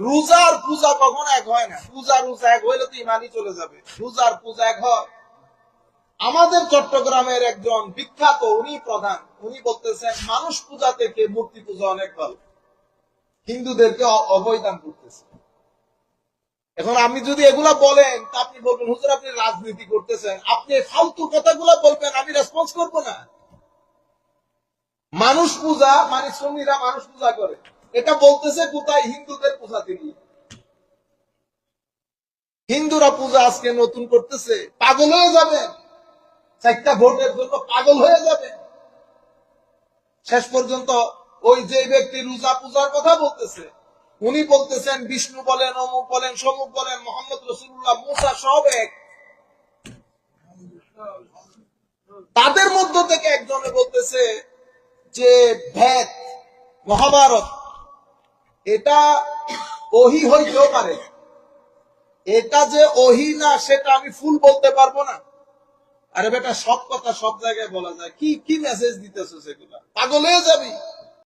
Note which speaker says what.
Speaker 1: রোজার পূজা কখন এক হয় না? পূজা রোজা এক হইলে তো ইমানই চলে যাবে। রোজার পূজা এক হয়। আমাদের চট্টগ্রামের একজন বিখ্যাত, উনি প্রধান। উনি বলতেছেন, মানুষ পূজা থেকে মূর্তি পূজা অনেক ভালো। হিন্দুদেরকে অবৈধান করতেছে। এখন আপনি যদি এগুলা বলেন, তা আপনি বলবেন, হুজুর, আপনি রাজনীতি করতেছেন। আপনি ফালতু কথাগুলো বলবেন, আমি রেসপন্স করব না। মানুষ পূজা মানে শ্রমিকরা মানুষ পূজা করে। এটা বলতেছে কোথায়? হিন্দুদের পূজা তিনি হিন্দুরা পূজা আজকে নতুন করতেছে। পাগল হয়ে যাবে চারটা ভোটের জন্য পাগল হয়ে যাবে শেষ পর্যন্ত ওই যে ব্যক্তি রোজা পূজার কথা বলতেছে, উনি বলতেছেন, বিষ্ণু বলেন, অমুক বলেন সমুক বলেন, মোহাম্মদ রসুল্লাহ, মুসা সব এক। তাদের মধ্য থেকে একজনে বলতেছে যে, ভেদ, মহাভারত এটা ওহি হইতেও পারে। এটা যে ওহি না, সেটা আমি ফুল বলতে পারব না। আরে বেটা, সব কথা সব জায়গায় বলা যায়। কি কি মেসেজ দিতেছো সেগুলা? পাগল হয়ে যাবি।